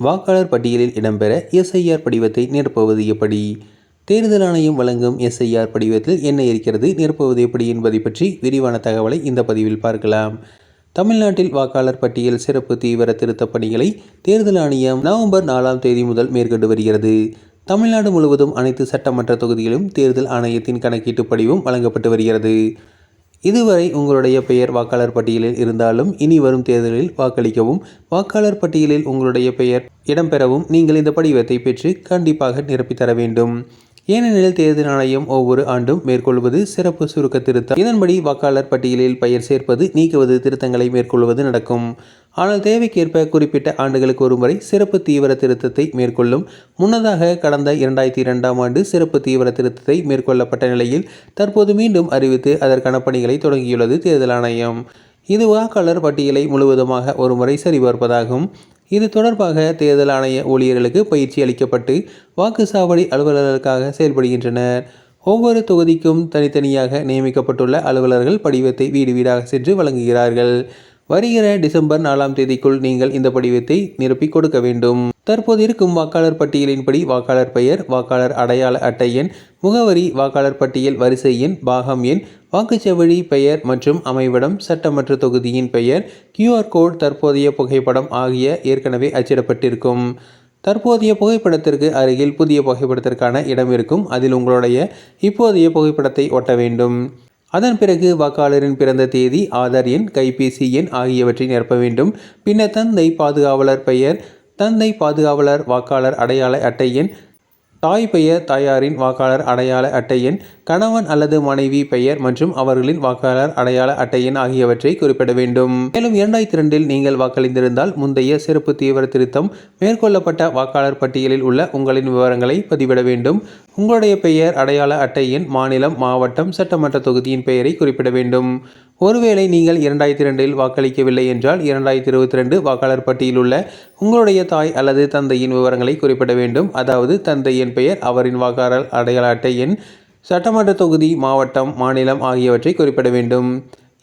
வாக்காளர் பட்டியலில் இடம்பெற எஸ்ஐஆர் படிவத்தை நிரப்புவது எப்படி? தேர்தல் ஆணையம் வழங்கும் எஸ்ஐஆர் படிவத்தில் என்ன இருக்கிறது? நிரப்புவது எப்படி என்பதை பற்றி விரிவான தகவலை இந்த பதிவில் பார்க்கலாம். தமிழ்நாட்டில் வாக்காளர் பட்டியல் சிறப்பு தீவிர திருத்தப் பணிகளை தேர்தல் ஆணையம் நவம்பர் நாலாம் தேதி முதல் மேற்கொண்டு வருகிறது. தமிழ்நாடு முழுவதும் அனைத்து சட்டமன்ற தொகுதிகளிலும் தேர்தல் ஆணையத்தின் கணக்கீட்டு படிவம் வழங்கப்பட்டு வருகிறது. இதுவரை உங்களுடைய பெயர் வாக்காளர் பட்டியலில் இருந்தாலும் இனி வரும் தேர்தலில் வாக்களிக்கவும். வாக்காளர் பட்டியலில் உங்களுடைய பெயர் இடம்பெறவும் நீங்கள் இந்த படிவத்தை பெற்று கண்டிப்பாக நிரப்பித்தர வேண்டும். ஏனெனில் தேர்தல் ஆணையம் ஒவ்வொரு ஆண்டும் மேற்கொள்வது சிறப்பு சுருக்க திருத்தம் இதன்படி வாக்காளர் பட்டியலில் பெயர் சேர்ப்பது நீக்குவது திருத்தங்களை மேற்கொள்வது நடக்கும். ஆனால் தேவைக்கேற்ப குறிப்பிட்ட ஆண்டுகளுக்கு ஒருமுறை சிறப்பு தீவிர திருத்தத்தை மேற்கொள்ளும். முன்னதாக கடந்த இரண்டாயிரத்தி இரண்டாம் ஆண்டு சிறப்பு தீவிர திருத்தத்தை மேற்கொள்ளப்பட்ட நிலையில் தற்போது மீண்டும் அறிவித்து அதற்கான பணிகளை தொடங்கியுள்ளது தேர்தல் ஆணையம். இது வாக்காளர் பட்டியலை முழுவதுமாக ஒருமுறை சரிபார்ப்பதாகும். இது தொடர்பாக தேர்தல் ஆணைய ஊழியர்களுக்கு பயிற்சி அளிக்கப்பட்டு வாக்குச்சாவடி அலுவலர்களுக்காக செயல்படுகின்றனர். ஒவ்வொரு தொகுதிக்கும் தனித்தனியாக நியமிக்கப்பட்டுள்ள அலுவலர்கள் படிவத்தை வீடு வீடாக சென்று வழங்குகிறார்கள். வருகிற டிசம்பர் நாலாம் தேதிக்குள் நீங்கள் இந்த படிவத்தை நிரப்பி கொடுக்க வேண்டும். தற்போது இருக்கும் வாக்காளர் பட்டியலின்படி வாக்காளர் பெயர் வாக்காளர் அடையாள அட்டை எண் முகவரி வாக்காளர் பட்டியல் வரிசை எண் பாகம் எண் வாக்குச்சவழி பெயர் மற்றும் அமைவிடம் சட்டமன்ற தொகுதியின் பெயர் கியூஆர் கோட் தற்போதைய புகைப்படம் ஆகிய ஏற்கனவே அச்சிடப்பட்டிருக்கும். தற்போதைய புகைப்படத்திற்கு அருகில் புதிய புகைப்படத்திற்கான இடம் இருக்கும். அதில் உங்களுடைய இப்போதைய புகைப்படத்தை ஒட்ட வேண்டும். அதன் பிறகு வாக்காளரின் பிறந்த தேதி ஆதார் எண் கைபேசி எண் ஆகியவற்றை நிரப்ப வேண்டும். பின்னர் தந்தை பாதுகாவலர் பெயர் தந்தை பாதுகாவலர் வாக்காளர் அடையாள அட்டை எண் தாய் பெயர் தாயாரின் வாக்காளர் அடையாள அட்டை எண் கணவன் அல்லது மனைவி பெயர் மற்றும் அவர்களின் வாக்காளர் அடையாள அட்டை எண் ஆகியவற்றை குறிப்பிட வேண்டும். மேலும் இரண்டாயிரத்தி இரண்டில் நீங்கள் வாக்களித்திருந்தால் முந்தைய சிறப்பு தீவிர திருத்தம் மேற்கொள்ளப்பட்ட வாக்காளர் பட்டியலில் உள்ள உங்களின் விவரங்களை பதிவிட வேண்டும். உங்களுடைய பெயர் அடையாள அட்டை எண் மாநிலம் மாவட்டம் சட்டமன்ற தொகுதியின் பெயரை குறிப்பிட வேண்டும். ஒருவேளை நீங்கள் இரண்டாயிரத்தி ரெண்டில் வாக்களிக்கவில்லை என்றால் இரண்டாயிரத்தி இருபத்தி ரெண்டு வாக்காளர் பட்டியலில் உள்ள உங்களுடைய தாய் அல்லது தந்தையின் விவரங்களை குறிப்பிட வேண்டும். அதாவது தந்தையின் பெயர் அவரின் வாக்காளர் அடையாள அட்டை எண் சட்டமன்ற தொகுதி மாவட்டம் மாநிலம் ஆகியவற்றை குறிப்பிட வேண்டும்.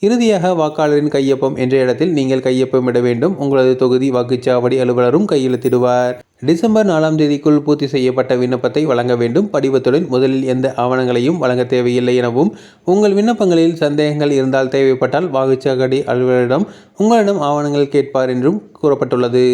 இறுதியாக வாக்காளரின் கையொப்பம் என்ற இடத்தில் நீங்கள் கையொப்பமிட வேண்டும். உங்களது தொகுதி வாக்குச்சாவடி அலுவலரும் கையெழுத்திடுவார். டிசம்பர் நாலாம் தேதிக்குள் பூர்த்தி செய்யப்பட்ட விண்ணப்பத்தை வழங்க வேண்டும். படிவத்துடன் முதலில் எந்த ஆவணங்களையும் வழங்க தேவையில்லை எனவும் உங்கள் விண்ணப்பங்களில் சந்தேகங்கள் இருந்தால் தேவைப்பட்டால் வாக்குச்சாவடி அலுவலரிடம் உங்களிடம் ஆவணங்கள் கேட்பார் என்றும் கூறப்பட்டுள்ளது.